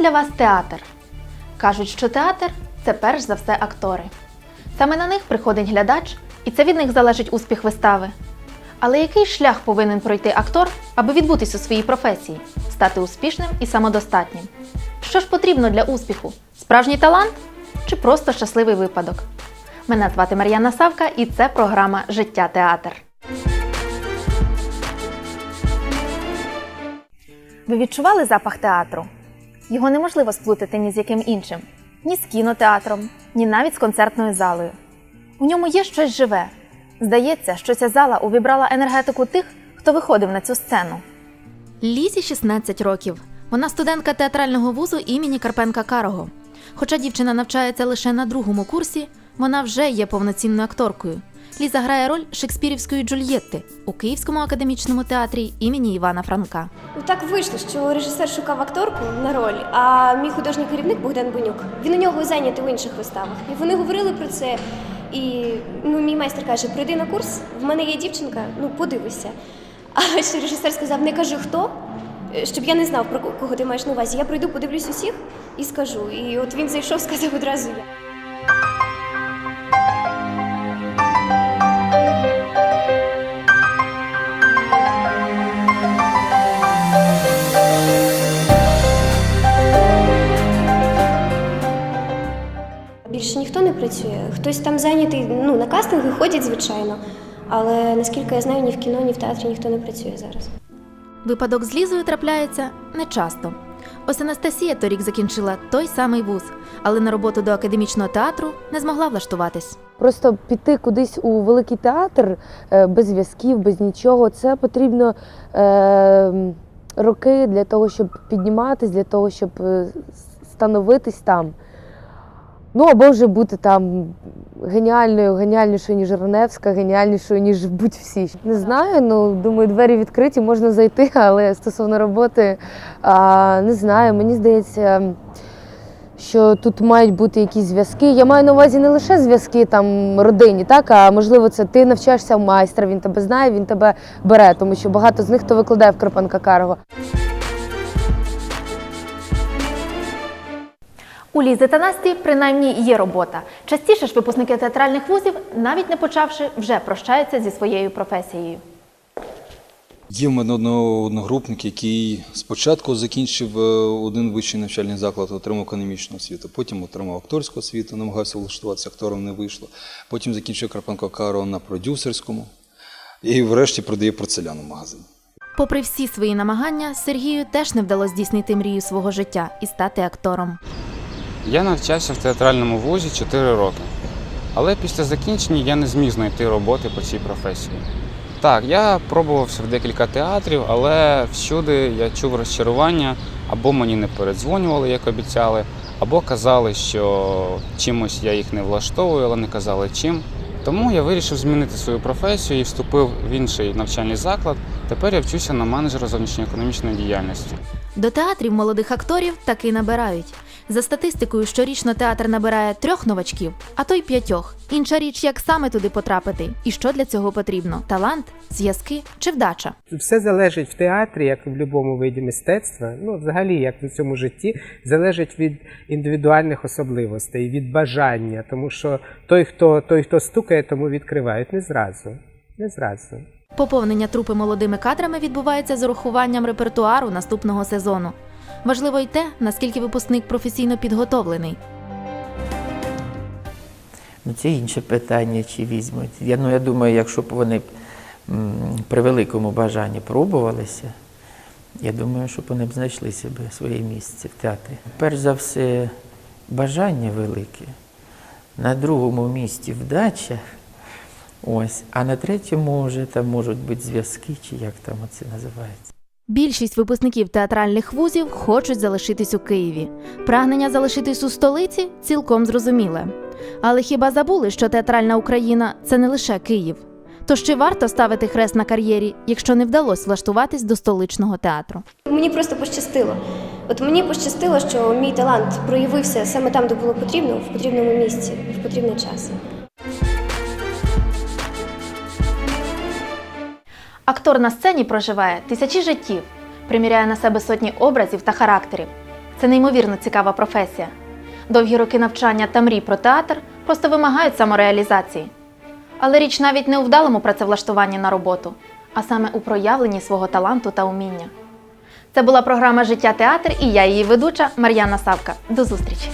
Для вас театр? Кажуть, що театр це перш за все актори. Саме на них приходить глядач, і це від них залежить успіх вистави. Але який шлях повинен пройти актор, аби відбутись у своїй професії, стати успішним і самодостатнім? Що ж потрібно для успіху? Справжній талант чи просто щасливий випадок? Мене звати Мар'яна Савка, і це програма Життя театр. Ви відчували запах театру? Його неможливо сплутати ні з яким іншим, ні з кінотеатром, ні навіть з концертною залою. У ньому є щось живе. Здається, що ця зала увібрала енергетику тих, хто виходив на цю сцену. Лізі 16 років. Вона студентка театрального вузу імені Карпенка Карого. Хоча дівчина навчається лише на другому курсі, вона вже є повноцінною акторкою. Ліза грає роль шекспірівської Джульєтти у Київському академічному театрі імені Івана Франка. Ну так вийшло, що режисер шукав акторку на роль, а мій художній керівник Богдан Бонюк. Він у нього зайнятий у інших виставах. І вони говорили про це. І ну, мій майстер каже: прийди на курс, в мене є дівчинка, ну подивися. А ще режисер сказав: не кажи хто, щоб я не знав про кого ти маєш на увазі. Я прийду, подивлюсь усіх і скажу. І от він зайшов, сказав одразу я. Працює. Хтось там зайнятий, ну на кастинги ходять, звичайно. Але наскільки я знаю, ні в кіно, ні в театрі ніхто не працює зараз. Випадок з Лізою трапляється нечасто. Ось Анастасія торік закінчила той самий вуз, але на роботу до академічного театру не змогла влаштуватись. Просто піти кудись у великий театр е, без зв'язків, без нічого, це потрібно е, роки для того, щоб підніматись, для того, щоб е, становитись там. Ну або вже бути там геніальною, геніальнішою, ніж Раневська, геніальнішою, ніж будь-всі. Не знаю, ну думаю, двері відкриті, можна зайти, але стосовно роботи, а, не знаю, мені здається що тут мають бути якісь зв'язки. Я маю на увазі не лише зв'язки там родині, так а можливо, це ти навчаєшся у майстра, він тебе знає, він тебе бере, тому що багато з них хто викладає в Карпенка Карого. У Лізи та Насті принаймні є робота. Частіше ж випускники театральних вузів, навіть не почавши, вже прощаються зі своєю професією. Є в мене одногрупник, який спочатку закінчив е, один вищий навчальний заклад, отримав економічну освіту, потім отримав акторську освіту, намагався влаштуватися актором, не вийшло. Потім закінчив Карпенко Каро на продюсерському і врешті продає порцеляну в магазині. Попри всі свої намагання, Сергію теж не вдалося здійснити мрію свого життя і стати актором. Я навчався в театральному вузі 4 роки, але після закінчення я не зміг знайти роботи по цій професії. Так, я пробувався в декілька театрів, але всюди я чув розчарування, або мені не передзвонювали, як обіцяли, або казали, що чимось я їх не влаштовую, але не казали чим. Тому я вирішив змінити свою професію і вступив в інший навчальний заклад. Тепер я вчуся на менеджера зовнішньоекономічної діяльності. До театрів молодих акторів таки набирають. За статистикою, щорічно театр набирає трьох новачків, а то й п'ятьох. Інша річ, як саме туди потрапити, і що для цього потрібно: талант, зв'язки чи вдача. Все залежить в театрі, як і в будь-якому виді мистецтва. Ну, взагалі, як в цьому житті, залежить від індивідуальних особливостей, від бажання. Тому що той, хто той, хто стукає, тому відкривають не зразу. Не зразу. Поповнення трупи молодими кадрами відбувається з урахуванням репертуару наступного сезону. Важливо й те, наскільки випускник професійно підготовлений. Ну, це інше питання, чи візьмуть. Я, ну, я думаю, якщо б вони при великому бажанні пробувалися, я думаю, що вони б знайшли себе своє місце в театрі. Перш за все, бажання велике, на другому місці вдача, ось, а на третьому вже там можуть бути зв'язки, чи як там це називається. Більшість випускників театральних вузів хочуть залишитись у Києві. Прагнення залишитись у столиці цілком зрозуміле. Але хіба забули, що театральна Україна це не лише Київ? Тож чи варто ставити хрест на кар'єрі, якщо не вдалося влаштуватись до столичного театру? Мені просто пощастило. От мені пощастило, що мій талант проявився саме там, де було потрібно, в потрібному місці, в потрібний час. Актор на сцені проживає тисячі життів, приміряє на себе сотні образів та характерів. Це неймовірно цікава професія. Довгі роки навчання та мрій про театр просто вимагають самореалізації. Але річ навіть не у вдалому працевлаштуванні на роботу, а саме у проявленні свого таланту та уміння. Це була програма Життя театр і я її ведуча Мар'яна Савка. До зустрічі!